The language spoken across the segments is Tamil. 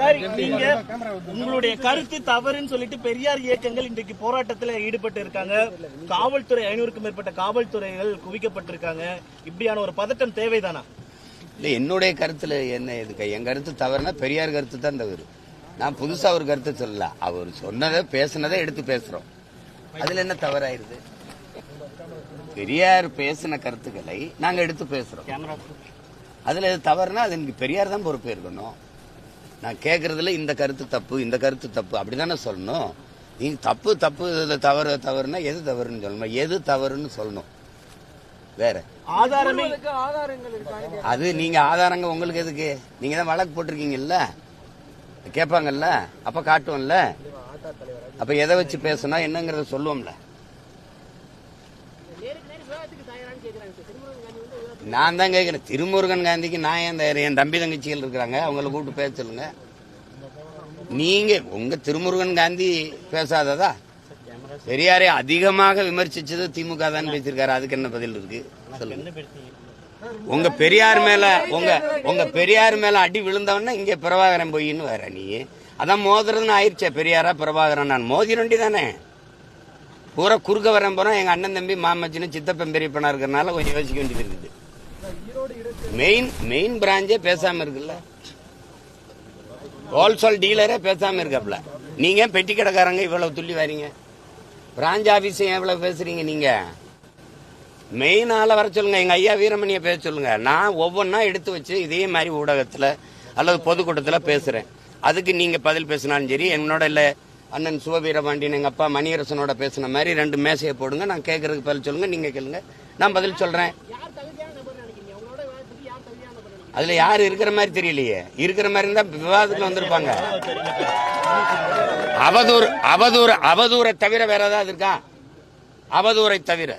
சார் நீங்க உங்களுடைய கருத்து தவறுன்னு சொல்லிட்டு பெரியார் இயக்கங்கள் இன்றைக்கு போராட்டத்தில் ஈடுபட்டு இருக்காங்க. காவல்துறை ஐநூறுக்கும் மேற்பட்ட காவல்துறைகள் குவிக்கப்பட்டிருக்காங்க. இப்படியான ஒரு பதட்டம் தேவைதானா? இல்லை என்னுடைய கருத்துல என்ன இதுக்கு? என் கருத்து தவறுனா பெரியார் கருத்து தான் தவறு நான் புதுசா ஒரு கருத்து சொல்லல. அவர் சொன்னதை பேசுனதை எடுத்து பேசுறோம். அதுல என்ன தவறாயிருது? பெரியார் பேசின கருத்துக்களை நாங்க எடுத்து பேசுறோம். அதுல எது தவறுனா அது எனக்கு பெரியார் தான் பொறுப்பு இருக்கணும் நான் கேட்கறதுல இந்த கருத்து தப்பு இந்த கருத்து தப்பு அப்படிதானே சொல்லணும். நீங்க தப்பு தப்பு இதுல தவறு தவறுனா எது தவறுன்னு சொல்லணும்? எது தவறுன்னு சொல்லணும். வேற. ஆதாரமே அது நீங்க ஆதாரங்க உங்களுக்கு எதுக்கு? நீங்க தான் வழக்கு போட்டிருக்கீங்கல்ல? கேட்பாங்கல்ல? அப்ப காட்டுவோம்ல? அப்ப எதை வச்சு பேசணும் என்னங்கறத சொல்லுவோம்ல. நான் தான் கேட்கிறேன் திருமுருகன் காந்திக்கு நான் ஏன் தயார்? என் தம்பி தங்கச்சிகள் இருக்கிறாங்க. அவங்கள கூப்பிட்டு பேச சொல்லுங்க. நீங்க உங்க திருமுருகன் காந்தி பேசாததா? பெரியாரை அதிகமாக விமர்சிச்சது திமுக தான் பேசியிருக்காரு. அதுக்கு என்ன பதில் இருக்கு? சொல்லுங்க. உங்க பெரியார் மேல உங்க உங்க பெரியார் மேல அடி விழுந்தவொடனே இங்க பிரபாகரன் போயின்னு வேற நீ. அதான் மோதுறதுன்னு ஆயிடுச்சே பெரியாரா பிரபாகரன். நான் மோதிரண்டி தானே? பூரா குறுக்க வரேன் போறோம் எங்க அண்ணன் தம்பி மாமச்சின்னு சித்தப்பன் பெரியப்பனா இருக்கிறனால கொஞ்சம் யோசிக்க வேண்டியது இருக்குது. மெயின் மெயின் பிராஞ்சே பேசாம இருக்குல்ல? ஹோல்சேல் டீலரே பேசாம இருக்காப்ல. நீங்க பெட்டி கடைக்காரங்க இவ்வளவு துள்ளி வரீங்க? பிராஞ்ச் ஆபீஸ் எவ்வளவு பேசுறீங்க நீங்க? மெயின் ஆளை வர சொல்லுங்க எங்க ஐயா வீரமணியை பேச சொல்லுங்க. நான் ஒவ்வொன்றா எடுத்து வச்சு இதே மாதிரி ஊடகத்துல அல்லது பொதுக்கூட்டத்தில் பேசுறேன். அதுக்கு நீங்க பதில் பேசினாலும் சரி என்னோட இல்லை அண்ணன் சிவவீரபாண்டியன் எங்கள் அப்பா மணியரசனோட பேசின மாதிரி ரெண்டு மேசையை போடுங்க. நான் கேட்கறதுக்கு பதில் சொல்லுங்க நீங்க கேளுங்க. நான் பதில் சொல்றேன். அதுல யாரு இருக்கிற மாதிரி தெரியலையே. இருக்கிற மாதிரி இருந்தா விவாதத்துக்கு வந்திருப்பாங்க. அவதூறு அவதூறு அவதூரை தவிர வேற ஏதாவது இருக்கா? அவதூரை தவிர.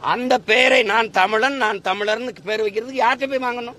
அந்த பெயரை நான் தமிழன் நான் தமிழர்னு பேர் வைக்கிறதுக்கு யார்கிட்ட போய் வாங்கணும்?